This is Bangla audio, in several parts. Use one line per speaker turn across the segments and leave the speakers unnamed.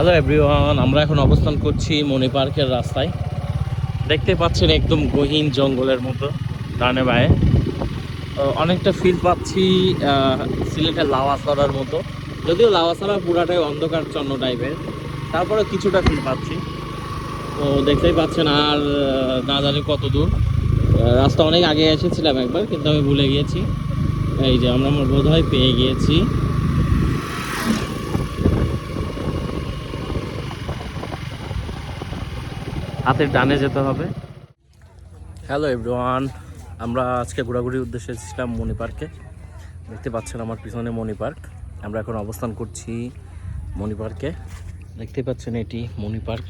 হ্যালো এভরিওয়ান আমরা এখন অবস্থান করছি মণি পার্কের রাস্তায়। দেখতে পাচ্ছেন একদম গহীন জঙ্গলের মতো, ডানে বায়ে। অনেকটা ফিল পাচ্ছি সিলেটের লাওয়াছড়ার মতো। যদিও লাওয়াছড়া পুরাটাই অন্ধকার চন্ন টাইপের তারপরে কিছুটা ফিল পাচ্ছি। তো দেখতেই পাচ্ছেন আর না জানি কত দূর। রাস্তা অনেক আগে এসেছিলাম একবার, কিন্তু আমি ভুলে গিয়েছি। এই যে আমরা আমার বোধ হয় পেয়ে গিয়েছি। হাতের ডানে যেতে হবে। হ্যালো এভরিওয়ান আমরা আজকে ঘোরাঘুরির উদ্দেশ্যে এসেছিলাম মণি পার্কে। দেখতে পাচ্ছেন আমার পিছনে মণি পার্ক। আমরা এখন অবস্থান করছি মণি পার্কে। দেখতে পাচ্ছেন এটি মণি পার্ক।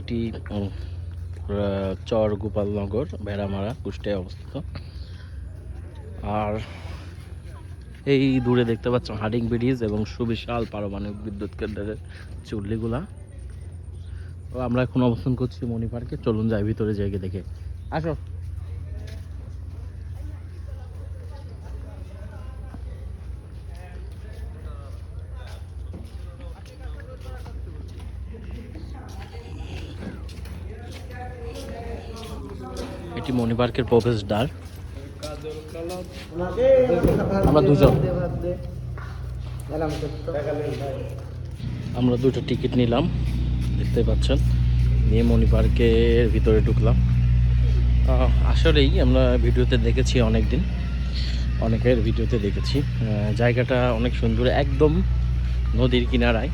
এটি চর গোপালনগর ভেড়ামারা, কুষ্টিয়ায় অবস্থিত। আর এই দূরে দেখতে পাচ্ছেন হার্ডিং ব্রিজ এবং সুবিশাল পারমাণবিক বিদ্যুৎ কেন্দ্রের চুল্লিগুলা। আমরা এখন অবস্থান করছি মণি পার্কে। চলুন যাই ভিতরে গিয়ে দেখে। আসো। এটি মণি পার্কের প্রবেশদ্বার আমরা দুজন। আমরা দুটো টিকিট নিলাম। দেখতে পাচ্ছেন। নিয়ে মণি পার্কের ভিতরে ঢুকলাম। আসলেই আমরা ভিডিওতে দেখেছি অনেক দিন অনেকের ভিডিওতে দেখেছি। জায়গাটা অনেক সুন্দর, একদম নদীর কিনারায়।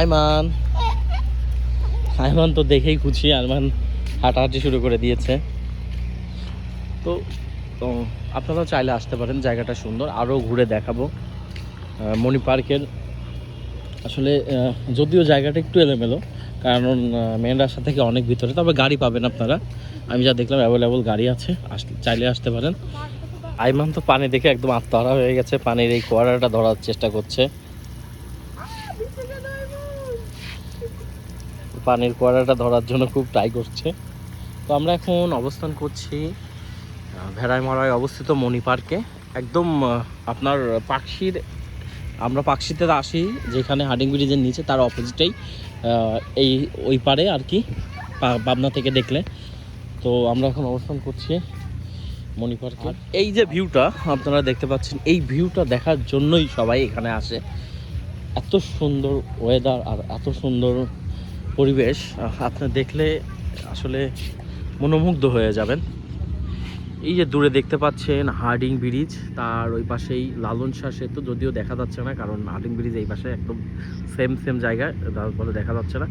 আইমান আইমান তো দেখেই খুশি আইমান হাঁটাহাঁটি শুরু করে দিয়েছে। তো আপনারাও চাইলে আসতে পারেন, জায়গাটা সুন্দর। আরও ঘুরে দেখাবো। মণি পার্কের আসলে যদিও জায়গাটা একটু এলোমেলো, কারণ মেন রাস্তা থেকে অনেক ভিতরে, তবে গাড়ি পাবেন আপনারা। আমি যা দেখলাম অ্যাভেলেবল গাড়ি আছে চাইলে আসতে পারেন। আইমান তো পানি দেখে একদম আত্মহারা হয়ে গেছে, পানির এই কোয়ারাটা ধরার চেষ্টা করছে। পানির কোয়ারাটা ধরার জন্য খুব ট্রাই করছে। তো আমরা এখন অবস্থান করছি ভেড়াইমারায় অবস্থিত মণি পার্কে একদম আপনার পাখির আমরা পাকশিতে আসি যেখানে হাডিং ব্রিজের নিচে তার অপোজিটেই এই ওই পারে আর কি পাবনা থেকে দেখলে। তো আমরা এখন অবস্থান করছি মণি পার্কে। এই যে ভিউটা আপনারা দেখতে পাচ্ছেন এই ভিউটা দেখার জন্যই সবাই এখানে আসে। এত সুন্দর ওয়েদার আর এত সুন্দর পরিবেশ আহ, আপনি দেখলে আসলে মনোমুগ্ধ হয়ে যাবেন। এই যে দূরে দেখতে পাচ্ছেন হার্ডিং ব্রিজ, তার ওই পাশেই লালন শাহ সেতু, যদিও দেখা যাচ্ছে না, কারণ হার্ডিং ব্রিজ এই পাশে একদম সেম সেম জায়গায় ফলে দেখা যাচ্ছে না।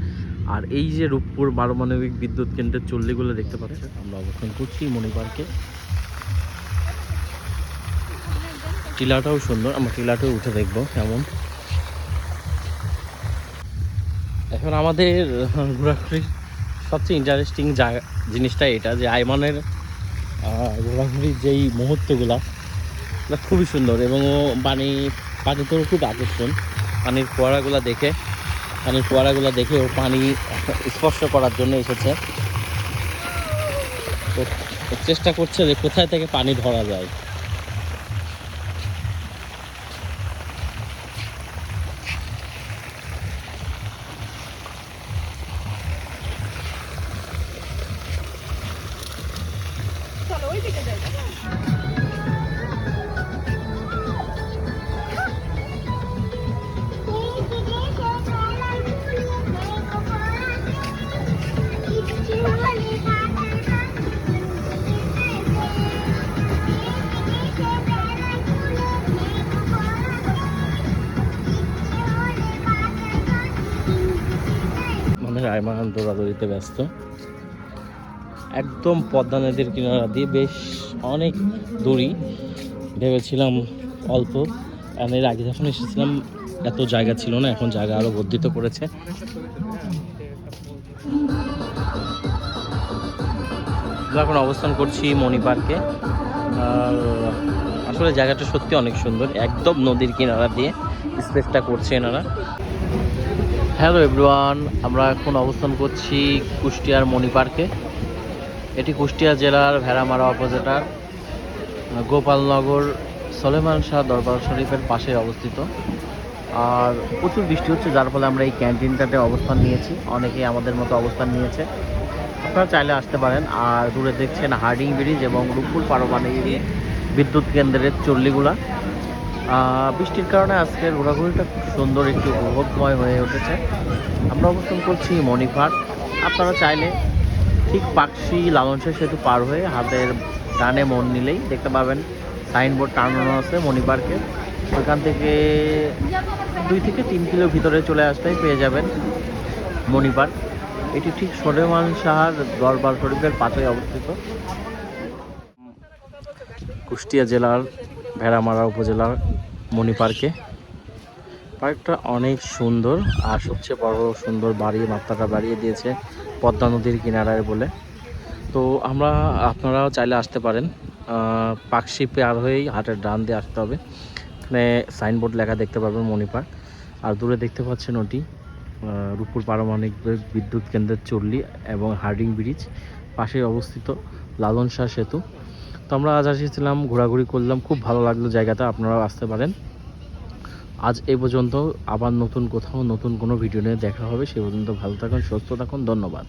আর এই যে রূপপুর পারমাণবিক বিদ্যুৎ কেন্দ্রের চল্লিগুলো দেখতে পাচ্ছেন, আমরা অবস্থান করছি মণি পার্কে। টিলাটাও সুন্দর, আমরা টিলাটাও উঠে দেখব কেমন। এখন আমাদের ঘোরাঘুরির সবচেয়ে ইন্টারেস্টিং জায়গা জিনিসটা এটা, যে আইমানের ঘোরাঘুরির যেই মুহূর্তগুলো খুবই সুন্দর এবং ও পানি, পানিতেও খুব আকর্ষণ। পানির ফোয়ারাগুলো দেখে, পানির ফোয়ারাগুলো দেখে ও পানি স্পর্শ করার জন্য এসেছে। তো চেষ্টা করছে যে কোথায় থেকে পানি ধরা যায়। মানে দৌড়াদৌড়িতে ব্যস্ত। একদম পদ্মা নদীর কিনারা দিয়ে বেশ অনেক দূরই। ভেবেছিলাম অল্প এর আগে যখন এসেছিলাম, এত জায়গা ছিল না, এখন জায়গা আরও বর্ধিত করেছে। এখন অবস্থান করছি মণি পার্কে। আসলে জায়গাটা সত্যি অনেক সুন্দর। একদম নদীর কিনারা দিয়ে স্পেসটা করছে এনারা। হ্যালো এভরিওয়ান, আমরা এখন অবস্থান করছি কুষ্টিয়ার মণি পার্কে। এটি কুষ্টিয়া জেলার ভেড়ামারা উপজেলার গোপালনগর সলেমান শাহ দরবার শরীফের পাশে অবস্থিত। আর প্রচুর বৃষ্টি হচ্ছে, যার ফলে আমরা এই ক্যান্টিনটাতে অবস্থান নিয়েছি। অনেকেই আমাদের মতো অবস্থান নিয়েছে। আপনারা চাইলে আসতে পারেন, আর দূরে দেখছেন হার্ডিং ব্রিজ এবং রূপপুর পারমাণবিক বিদ্যুৎ কেন্দ্রের চল্লিগুলা। বৃষ্টির কারণে আজকের ঘোরাঘুরিটা খুব সুন্দর, একটু উপভোগময় হয়ে উঠেছে। আমরা অবস্থান করছি মণিপাট আপনারা চাইলে ঠিক পাকশি লালনসা সেতু পার হয়ে হাতের ডানে মন নিলেই দেখতে পাবেন সাইনবোর্ড টানানো আছে মণিপার্কে ওইখান থেকে দুই থেকে তিন কিলো ভিতরে চলে আসলেই পেয়ে যাবেন মণিপার্ক এটি ঠিক সোলেমান শাহার দরবার শরীফের পাশে অবস্থিত। কুষ্টিয়া জেলার ভেড়ামারা উপজেলার মণি পার্কে। পার্কটা অনেক সুন্দর আর সবচেয়ে বড় সুন্দর বাড়িয়ে মাত্রাটা বাড়িয়ে দিয়েছে পদ্মা নদীর কিনারায় বলে। তো আমরা আপনারাও চাইলে আসতে পারেন। পাকশি পার হয়েই হাটের ডান দিয়ে আসতে হবে। এখানে সাইনবোর্ড লেখা দেখতে পারবেন মণি পার্ক। আর দূরে দেখতে পাচ্ছেন ওটি আহ, রূপপুর পারমাণবিক বিদ্যুৎ কেন্দ্রের চল্লি এবং হার্ডিং ব্রিজ। পাশেই অবস্থিত লালন শাহ সেতু। তো আমরা আজ এসেছিলাম ঘোরাঘুরি করলাম, খুব ভালো লাগল জায়গাটা, আপনারাও আসতে পারেন। আজ এ পর্যন্ত, আবার নতুন কোথাও নতুন কোনো ভিডিও নিয়ে দেখা হবে, সে পর্যন্ত ভালো থাকুন, সুস্থ থাকুন, ধন্যবাদ।